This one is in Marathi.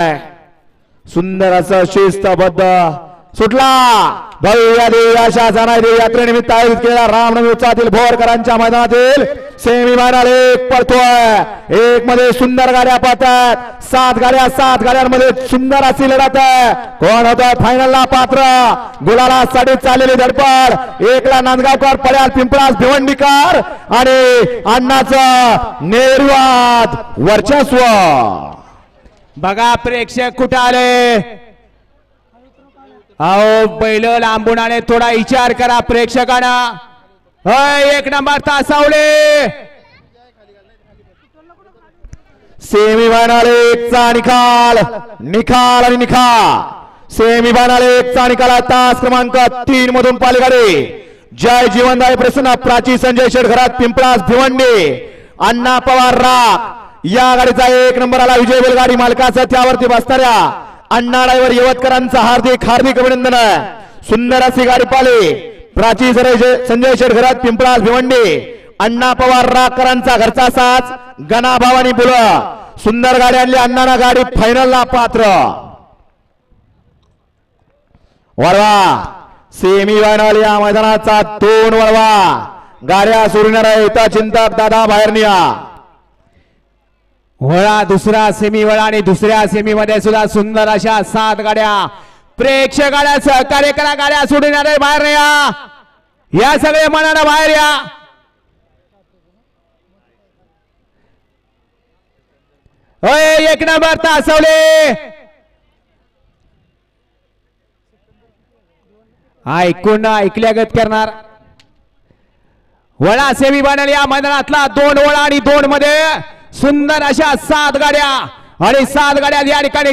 सुंदर असं शिस्तबद्ध. सुटला. भव्य देवी अशा जाणारी यात्रेनिमित्त आयोजित केलेला रामनवमी उत्सवातील भोरकरांच्या मैदानातील सेमी फायनल एक पडतोय एक मध्ये सुंदर गाड्या पाहतात. सात गाड्या सात गाड्यांमध्ये सुंदर अशी लढत आहे. कोण होत फायनलला पात्र? गुलाला साडीत चाललेली धडपड. एकला नांदगावकर पड्याल पिंपळास भिवंडीकर आणि अण्णाचं निर्वाद वर्चस्व. बघा प्रेक्षक कुठं आले? अहो बैल लांबून आले. थोडा विचार करा प्रेक्षकांना. होय एक नंबर तासावले. सेमी बनाले एकचा निकाल. निकाल आणि निकाल सेमी बनाले एकचा निकाल. तास क्रमांक तीन मधून पालगाडी जय जीवनदाय प्रसन्न प्राची संजय शेडघरात पिंपळास भिवंडे. अण्णा पवार राग. या गाडीचा एक नंबर आला विजय बैलगाडी मालकाचा त्यावरती बसणाऱ्या अण्णा ड्रायव्हर यवतकरांचा हार्दिक हार्दिक अभिनंदन. सुंदर अशी गाडी पाली प्राची संजय संजय शेडघरात पिंपळास भिवंडी. अण्णा पवार राकरांचा घरचा साच गणा भावानी बुलं. सुंदर गाडी आणली अण्णाना गाडी फायनलला पात्र. वळवा. सेमी फायनल या मैदानाचा दोन वळवा. गाड्या सुरणार आहे. चिंतक दादा बाहेर निया वळा दुसरा सेमी वळा आणि दुसऱ्या सेमी मध्ये सुद्धा सुंदर अशा सात गाड्या. प्रेक्षकाला सहकार्य करा गाड्या सोडणारे बाहेर या. या सगळे मनाला बाहेर या. होय एक नंबर तासवले. ऐकून ऐकल्यागत करणार. वळा सेमी बनल या मैदानातला दोन वळा आणि दोन मध्ये. सुंदर अशा सात गाड्या आणि सात गाड्या या ठिकाणी